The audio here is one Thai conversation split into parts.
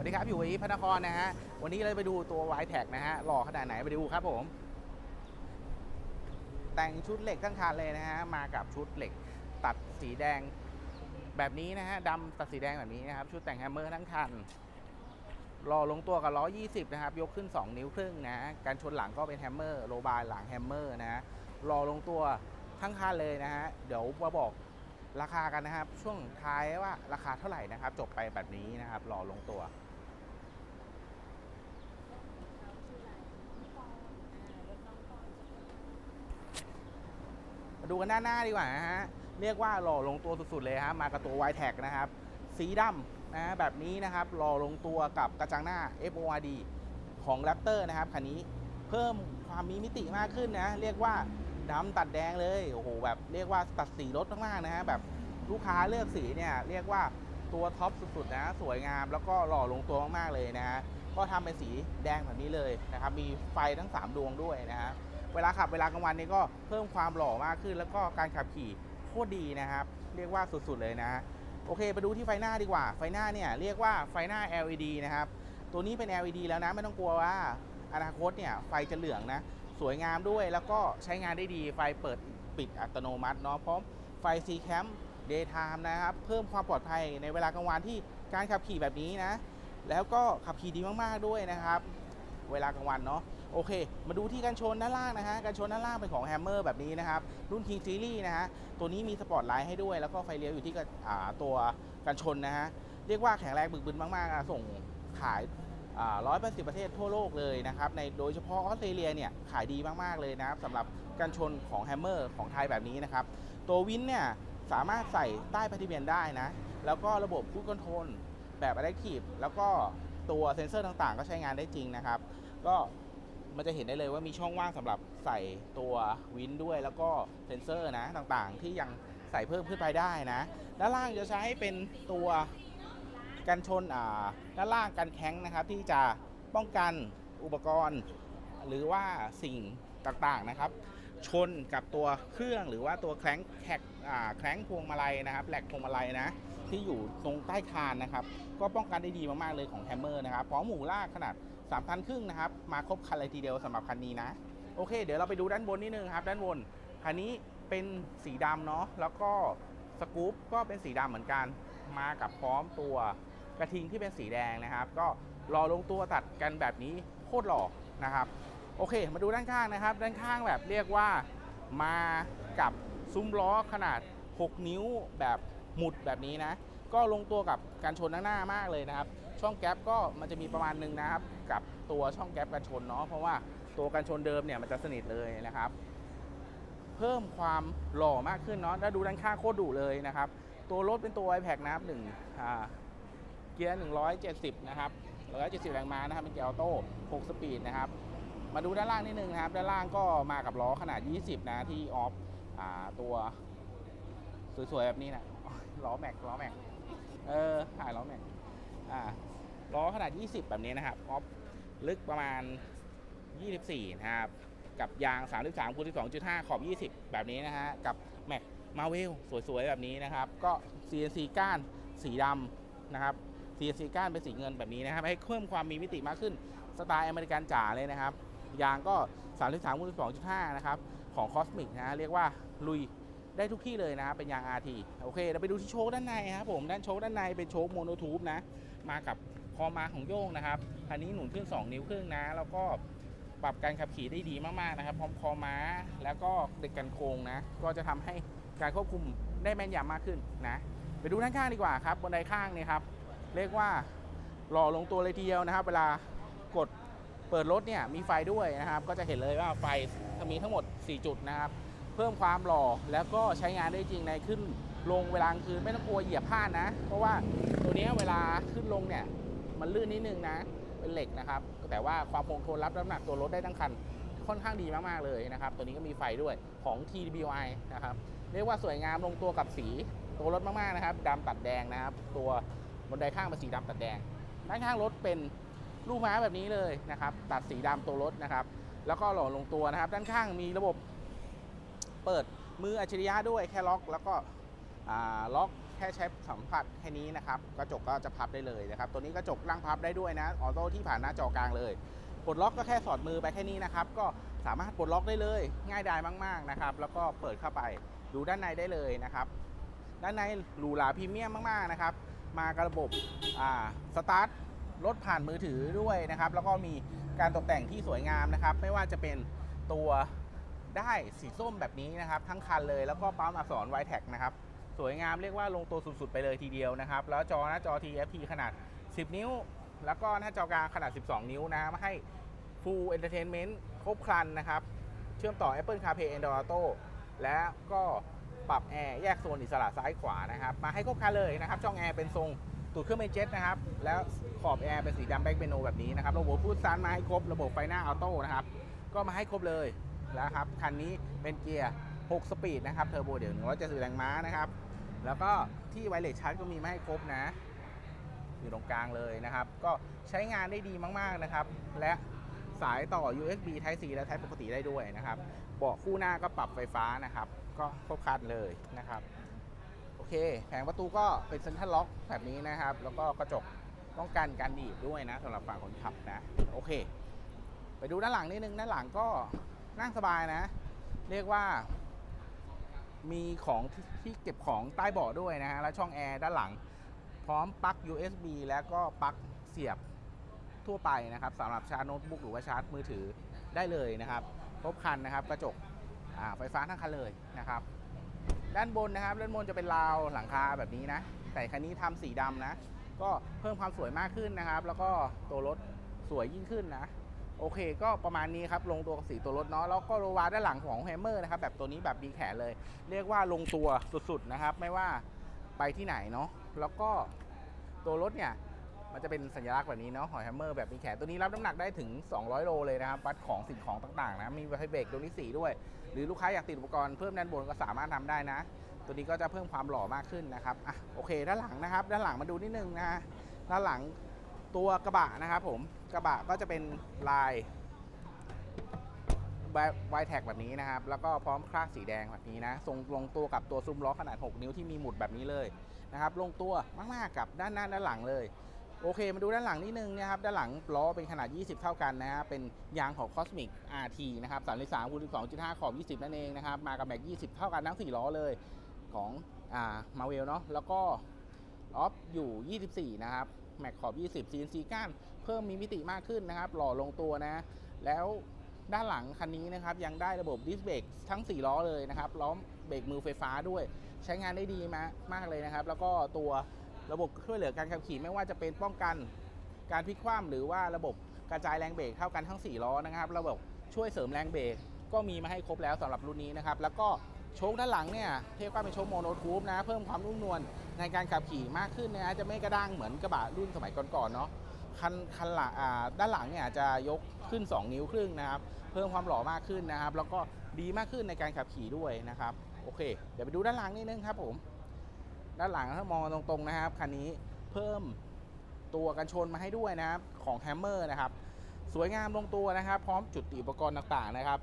วัสดีครับ อยู่อีพระนครนะฮะ วันนี้เราไปดูตัว y t แท็นะฮะ หล่อขนาดไหนไปดูครับผม แต่งชุดเหล็กทั้งคันเลยนะฮะ มากับชุดเหล็กตัดสีแดงแบบนี้นะฮะดำตัดสีแดงแบบนี้นะครับ ชุดแต่งแฮมเมอร์ทั้งคันหล่อลงตัวกับล้อ20 นะครับ ยกขึ้น 2 นิ้วครึ่งนะ การชนหลังก็เป็นแฮมเมอร์โลบายหลังแฮมเมอร์นะฮะหล่อลงตัวทั้งคันเลยนะฮะ เดี๋ยวมาบอกราคากันนะครับ ช่วงท้ายว่าราคาเท่าไหร่นะครับ จบไปแบบนี้นะครับรอลงตัว มา ดูกันหน้าหน้าดีกว่านะฮะเรียกว่าหล่อลงตัวสุดๆเลยฮะมากับตัว y t แท็นะครับ สีดำนะฮะแบบนี้นะครับหล่อลงตัวกับกระจังหน้า FORD ของ Raptor นะครับคันนี้เพิ่มความมีมิติมากขึ้นนะ เรียกว่าดำตัดแดงเลยโอ้โหแบบเรียกว่าตัดสีรถมากๆนะฮะแบบลูกค้าเลือกสีเนี่ยเรียกว่าตัวท็อปสุดๆนะสวยงามแล้วก็หล่อลงตัวมากๆเลยนะฮะก็ทำเป็นสีแดงแบบนี้เลยนะครับ มีไฟทั้ง 3 ดวงด้วยนะฮะ เวลาขับเวลากลางวันนี่ก็เพิ่มความหล่อมากขึ้น แล้วก็การขับขี่โคตรดีนะครับ เรียกว่าสุดๆเลยนะโอเคไปดูที่ไฟหน้าดีกว่า ไฟหน้าเนี่ยเรียกว่าไฟหน้า LED นะครับ ตัวนี้เป็น LED แล้วนะไม่ต้องกลัวว่าอนาคตเนี่ยไฟจะเหลืองนะ สวยงามด้วยแล้วก็ใช้งานได้ดีไฟเปิดปิดอัตโนมัติเนาะพร้อมไฟ C Cam Daytime นะครับ เพิ่มความปลอดภัยในเวลากลางวันที่การขับขี่แบบนี้นะ แล้วก็ขับขี่ดีมากๆด้วยนะครับ เวลากลางวันเนาะ โอเค มาดูที่กันชนด้านล่างนะฮะกันชนด้านล่างเป็นของแฮมเมอร์แบบนี้นะครับ รุ่น King Series นะฮะ ตัวนี้มีสปอร์ตไลท์ให้ด้วย แล้วก็ไฟเลี้ยวอยู่ที่กระอ่าตัวกันชนนะฮะ เรียกว่าแข็งแรงบึกบึนมากๆ ส่งขายร้อยแปดสิบประเทศทั่วโลกเลยนะครับ ในโดยเฉพาะออสเตรเลียเนี่ยขายดีมากๆเลยนะครับสำหรับกันชนของแฮมเมอร์ของไทยแบบนี้นะครับ ตัววินเนี่ยสามารถใส่ใต้พาทิเบียนได้นะ แล้วก็ระบบคูดคอนโทรลแบบ Adaptive แล้วก็ตัวเซ็นเซอร์ต่างๆ ก็ใช้งานได้จริงนะครับ ก็ มันจะเห็นได้เลยว่ามีช่องว่างสำหรับใส่ตัววินด้วย แล้วก็เซนเซอร์นะต่างๆ ที่ยังใส่เพิ่มขึ้นไปได้นะด้านล่างจะใช้เป็นตัวกันชนอ่าด้านล่างกันแข้งนะครับ ที่จะป้องกันอุปกรณ์ หรือว่าสิ่งต่างๆนะครับ ชนกับตัวเครื่องหรือว่าตัวแคล้งแขกแคล้งพวงมาลัยนะครับแหลกพวงมาลัยนะที่อยู่ตรงใต้คานนะครับ ก็ป้องกันได้ดีมากๆเลยของแฮมเมอร์นะครับพร้อมหมูลากขนาด 3คันครึ่งนะครับ มาครบคันเลยทีเดียวสำหรับคันนี้นะ โอเค เดี๋ยวเราไปดูด้านบนนิดนึงครับ ด้านบน คันนี้เป็นสีดำเนาะ แล้วก็สกู๊ปก็เป็นสีดำเหมือนกัน มากับพร้อมตัวกระทิงที่เป็นสีแดงนะครับ ก็รอลงตัวตัดกันแบบนี้โคตรหล่อนะครับ โอเค มาดูด้านข้างนะครับ ด้านข้างแบบเรียกว่ามากับซุ้มล้อขนาด 6 นิ้วแบบหมุดแบบนี้นะ ก็ลงตัวกับการชนด้านหน้ามากเลยนะครับ ช่องแก๊ปก็มันจะมีประมาณหนึงนะครับ กับตัวช่องแก๊ปกันชนเนาะเพราะว่าตัวกันชนเดิมเนี่ยมันจะสนิทเลยนะครับ เพิ่มความหล่อมากขึ้นเนาะแล้วดูด้านข้างโคตรดุเลยนะครับ ตัวรถเป็นตัว iPad นะครับหนึ่งเกียร์ 170 นะครับ170แรงม้านะครับเป็นเกียร์ออโต้6สปีดนะครับมาดูด้านล่างนิดนึงนะครับด้านล่างก็มากับล้อขนาด 20 นะที่ออฟตัวสวยๆแบบนี้นะล้อแม็กล้อแม็กเออถ่ายล้อแม็กอ่า ล้อขนาด 20 แบบนี้นะครับออฟลึกประมาณ 24 นะครับ กับยาง 33คูณ12.5 ขอบ 20 แบบนี้นะฮะ กับแม็กมาเวลสวยๆ แบบนี้นะครับ ก็ CNC ก้านสีดำนะครับ CNC ก้านเป็นสีเงินแบบนี้นะครับ ให้เพิ่มความมีมิติมากขึ้น สไตล์อเมริกันจ๋าเลยนะครับ ยางก็ 33คูณ12.5 นะครับ ของ Cosmic นะ เรียกว่าลุยได้ทุกที่เลยนะครับเป็นยาง RT โอเค เราไปดูที่โชว์ด้านในครับผม ด้านโชว์ด้านในเป็นโชว์โมโนทูบนะ มากับ อมาของโย่งนะครับคันนี้หนุนขึ้น 2 นิ้วครึ่งนะ แล้วก็ปรับการขับขี่ได้ดีมากๆนะครับ พร้อมคอม้าแล้วก็เด็กกันโค้งนะ ก็จะทำให้การควบคุมได้แม่นยำมากขึ้นนะ ไปดูด้านข้างดีกว่าครับบนไดข้างเนี่ยครับ เรียกว่าหล่อลงตัวเลยทีเดียวนะครับ เวลากดเปิดรถเนี่ยมีไฟด้วยนะครับ ก็จะเห็นเลยว่าไฟมีทั้งหมด 4 จุดนะครับ เพิ่มความหล่อแล้วก็ใช้งานได้จริงในขึ้นลงเวลากลางคืนไม่ต้องกลัวเหยียบพลาดนะ เพราะว่าตัวนี้เวลาขึ้นลงเนี่ย มันลื่นนิดนึงนะ เป็นเหล็กนะครับ แต่ว่าความคงทนรับน้ำหนักตัวรถได้ทั้งคัน ค่อนข้างดีมากๆเลยนะครับ ตัวนี้ก็มีไฟด้วยของ TBI นะครับ เรียกว่าสวยงามลงตัวกับสีตัวรถมากๆนะครับดำตัดแดงนะครับ ตัวบนไดข้างเป็นสีดำตัดแดง ด้านข้างรถเป็นลูกม้าแบบนี้เลยนะครับ ตัดสีดำตัวรถนะครับ แล้วก็หล่อลงตัวนะครับ ด้านข้างมีระบบเปิดมืออัจฉริยะด้วยแค่ล็อก แล้วก็ล็อก ค่ใช้สัมผัสแค่นี้นะครับกระจกก็จะพับได้เลยนะครับ ตัวนี้กระจกนั่งพับได้ด้วยนะออโต้ที่ผ่านหน้าจอกลางเลยปลดล็อกก็แค่สอดมือไปแค่นี้นะครับ ก็สามารถปลดล็อกได้เลย ง่ายดายมาก ๆนะครับ แล้วก็เปิดเข้าไปดูด้านในได้เลยนะครับ ด้านในหรูหราพรีเมียมมากๆนะครับ มากระบบอ่าสตาร์ทรถผ่านมือถือด้วยนะครับ แล้วก็มีการตกแต่งที่สวยงามนะครับ ไม่ว่าจะเป็นตัวได้สีส้มแบบนี้นะครับ ทั้งคันเลยแล้วก็ปั๊มอักษร y t e c นะครับ สวยงามเรียกว่าลงตัวสุดๆ ไปเลยทีเดียวนะครับ แล้วจอหน้าจอ TFT ขนาด 10 นิ้ว แล้วก็หน้าจอกลางขนาด 12 นิ้วนะมาให้ Full Entertainment ครบครันนะครับ เชื่อมต่อ Apple CarPlay Android Auto และก็ปรับแอร์แยกโซนอิสระซ้ายขวานะครับ มาให้ครบครันเลยนะครับ ช่องแอร์เป็นทรงตูดเครื่องเป็นเจ็ตนะครับ แล้วขอบแอร์เป็นสีดำแบ็กเบโนแบบนี้นะครับ ระบบพูดซันมาให้ครบ ระบบไฟหน้าออโต้นะครับ ก็มาให้ครบเลยแล้วครับ คันนี้เป็นเกียร์ 6 สปีดนะครับเทอร์โบเดี๋ยว170แรงม้านะครับ แล้วก็ที่ไวเลสชาร์จก็มีมาให้ครบนะ อยู่ตรงกลางเลยนะครับ ก็ใช้งานได้ดีมากๆนะครับ และสายต่อ USB Type C และ Type ปกติได้ด้วยนะครับเบาะคู่หน้าก็ปรับไฟฟ้านะครับ ก็ครบครันเลยนะครับ โอเค แผงประตูก็เป็นเซ็นทรัลล็อกแบบนี้นะครับ แล้วก็กระจกป้องกันการดีดด้วยนะสำหรับฝั่งคนขับนะ โอเค ไปดูด้านหลังนิดนึง ด้านหลังก็นั่งสบายนะ เรียกว่า มีของที่ที่เก็บของใต้เบาะด้วยนะฮะ และช่องแอร์ด้านหลัง พร้อมปลั๊ก USB แล้วก็ปลั๊กเสียบทั่วไปนะครับสำหรับชาร์จโน้ตบุ๊กหรือว่าชาร์จมือถือได้เลยนะครับครบครันนะครับกระจกไฟฟ้าทั้งคันเลยนะครับ ด้านบนนะครับด้านบนจะเป็นราวหลังคาแบบนี้นะ แต่คันนี้ทำสีดำนะ ก็เพิ่มความสวยมากขึ้นนะครับ แล้วก็ตัวรถสวยยิ่งขึ้นนะ โอเคก็ประมาณนี้ครับลงตัวสีตัวรถเนาะแล้วก็โรวาด้านหลังของแฮมเมอร์นะครับแบบตัวนี้แบบดีแขนเลย เรียกว่าลงตัวสุดๆนะครับ ไม่ว่าไปที่ไหนเนาะแล้วก็ตัวรถเนี่ยมันจะเป็นสัญลักษณ์แบบนี้เนาะหอยแฮมเมอร์แบบมีแขนตัวนี้รับน้ำหนักได้ถึง 200 โลเลยนะครับวัดของสิ่งของต่างๆนะมีไฟเบรกตัวนี้สีด้วย หรือลูกค้าอยากติดอุปกรณ์เพิ่มด้านบนก็สามารถทำได้นะ ตัวนี้ก็จะเพิ่มความหล่อมากขึ้นนะครับอะโอเค ด้านหลังนะครับ ด้านหลังมาดูนิดนึงนะด้านหลัง ตัวกระบะนะครับผมกระบะก็จะเป็นลายไวแท็กแบบนี้นะครับ แล้วก็พร้อมคราดสีแดงแบบนี้นะทรงลงตัวกับตัวซุ้มล้อขนาด 6 นิ้วที่มีหมุดแบบนี้เลยนะครับลงตัวมากๆกับด้านหน้าด้านหลังเลย โอเค มาดูด้านหลังนิดนึงนะครับ ด้านหลังล้อเป็นขนาด 20 เท่ากันนะฮะเป็นยางของ Cosmic RT นะครับ33คูณ12.5 ขอบ 20 นั่นเองนะครับ มากับแม็ก20 เท่ากันทั้ง 4 ล้อเลยของอ่ามาเวลเนาะแล้วก็ออฟอยู่ 24 นะครับ แม็กขอบ 20 CNC ก้านเพิ่มมีมิติมากขึ้นนะครับ หล่อลงตัวนะ แล้วด้านหลังคันนี้นะครับยังได้ระบบดิสเบรกทั้ง 4 ล้อเลยนะครับล้อมเบรกมือไฟฟ้าด้วย ใช้งานได้ดีมากมากเลยนะครับ แล้วก็ตัวระบบช่วยเหลือการขับขี่ไม่ว่าจะเป็นป้องกันการพลิกคว่ำหรือว่าระบบกระจายแรงเบรกเท่ากันทั้ง 4 ล้อนะครับ ระบบช่วยเสริมแรงเบรกก็มีมาให้ครบแล้วสำหรับรุ่นนี้นะครับ แล้วก็โชคด้านหลังเนี่ยเทียบว่าเป็นโชคโมโนทูบนะ เพิ่มความนุ่มนวล ในการขับขี่มากขึ้นนะฮะจะไม่กระด้างเหมือนกระบะรุ่นสมัยก่อนๆเนาะคันคันหลังด้านหลังเนี่ยจะยกขึ้น 2 นิ้วครึ่งนะครับ เพิ่มความหล่อมากขึ้นนะครับ แล้วก็ดีมากขึ้นในการขับขี่ด้วยนะครับโอเค เดี๋ยวไปดูด้านหลังนิดนึงครับผม ด้านหลังถ้ามองตรงๆนะครับคันนี้เพิ่มตัวกันชนมาให้ด้วยนะครับของแฮมเมอร์นะครับ สวยงามลงตัวนะครับ พร้อมจุดติอุปกรณ์ต่างๆนะครับ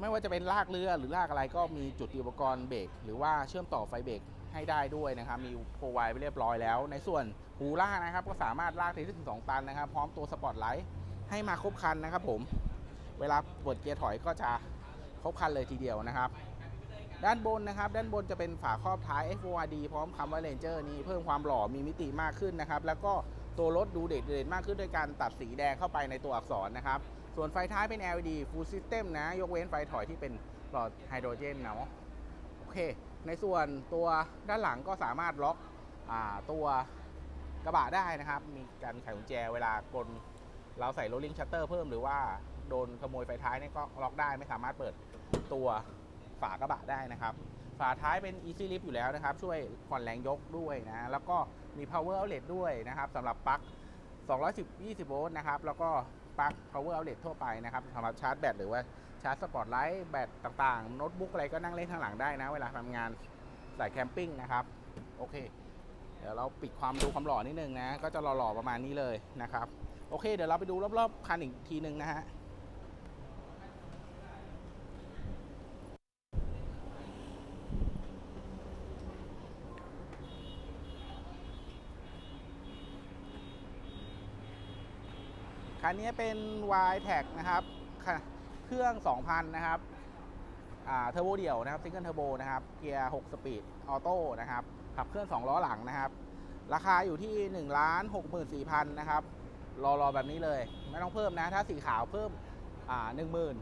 ไม่ว่าจะเป็นลากเรือหรือลากอะไรก็มีจุดติอุปกรณ์เบรกหรือว่าเชื่อมต่อไฟเบรก ให้ได้ด้วยนะครับ มีโปรไวไปเรียบร้อยแล้ว ในส่วนหูลากนะครับ ก็สามารถลากได้ถึง 2 ตันนะครับ พร้อมตัวสปอตไลท์ให้มาครบคันนะครับผม เวลาเปิดเกียร์ถอยก็จะครบคันเลยทีเดียวนะครับ ด้านบนนะครับ ด้านบนจะเป็นฝาครอบท้าย FORD พร้อมคำว่า Ranger นี้เพิ่มความหล่อมีมิติมากขึ้นนะครับ แล้วก็ตัวรถดูเด่นเด่นมากขึ้นด้วยการตัดสีแดงเข้าไปในตัวอักษรนะครับ ส่วนไฟท้ายเป็น LED Full System นะ ยกเว้นไฟถอยที่เป็นหลอดไฮโดรเจนเนาะ โอเค ในส่วนตัวด้านหลังก็สามารถล็อกอตัวกระบะได้นะครับ มีการไขกุญแจเวลากลเราใส่ rolling shutter เพิ่มหรือว่าโดนขโมยไฟท้ายนี่ก็ล็อกได้ไม่สามารถเปิดตัวฝากระบะได้นะครับ ฝาท้ายเป็น easy lift อยู่แล้วนะครับ ช่วยผ่อนแรงยกด้วยนะ แล้วก็มี power outlet ด้วยนะครับสำหรับปลั๊ก210 20 โวลต์นะครับ แล้วก็ปลั๊ก power outlet ทั่วไปนะครับสำหรับชาร์จแบตหรือว่า ชาร์จสปอร์ตไลท์แบตต่างๆโน้ตบุ๊กอะไรก็นั่งเล่นข้างหลังได้นะ เวลาทำงานสายแคมปิ้งนะครับ โอเค เดี๋ยวเราปิดความดูความหล่อนิดนึงนะ ก็จะหล่อๆประมาณนี้เลยนะครับ โอเค เดี๋ยวเราไปดูรอบๆคันอีกทีนึงนะฮะคันนี้เป็น Y t a g นะครับค่ะ เครื่อง 2,000 นะครับเทอร์โบเดี่ยวนะครับซิงเกิลเทอร์โบนะครับเกียร์6สปีดออโต้นะครับขับเคลื่อน 2 ล้อหลังนะครับ ราคาอยู่ที่ 1 6 4 0 0 0 นะครับ รอรอแบบนี้เลย ไม่ต้องเพิ่มนะ ถ้าสีขาวเพิ่มอ่า10,000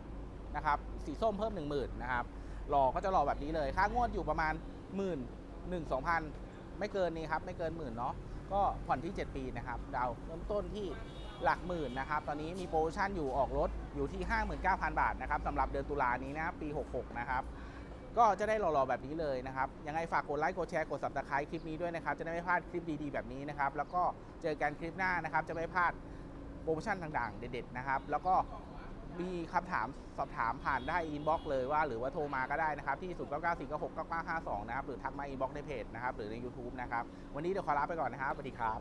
นะครับ สีส้มเพิ่ม 10,000นะครับรอก็จะรอแบบนี้เลย ค่างวดอยู่ประมาณ 1 0 0 0 0 1 2,000 ไม่เกินนี้ครับ ไม่เกินหมื่นเนาะก็ผ่อนที่ 7 ปีนะครับดาวเริ่มต้นที่หลักหมื่นนะครับ ตอนนี้มีโปรโมชั่นอยู่ออกรถ อยู่ที่ 59,000 บาทนะครับสำหรับเดือนตุลานี้นะปี 66 นะครับก็จะได้รอๆแบบนี้เลยนะครับ ยังไงฝากกดไลค์ กดแชร์ กด subscribe คลิปนี้ด้วยนะครับ จะได้ไม่พลาดคลิปดีๆแบบนี้นะครับ แล้วก็เจอกันคลิปหน้านะครับ จะไม่พลาดโปรโมชั่นต่างๆ เด็ดๆนะครับ แล้วก็มีคำถามสอบถามผ่านได้อินบ็อกซ์เลยว่า หรือว่าโทรมาก็ได้นะครับ ที่ 0 9 9 4 9 6 9 9 5 2 นะครับ หรือทักมาอินบ็อกซ์ในเพจนะครับ หรือใน YouTube นะครับ วันนี้เดี๋ยวขอลาไปก่อนนะครับ สวัสดีครับ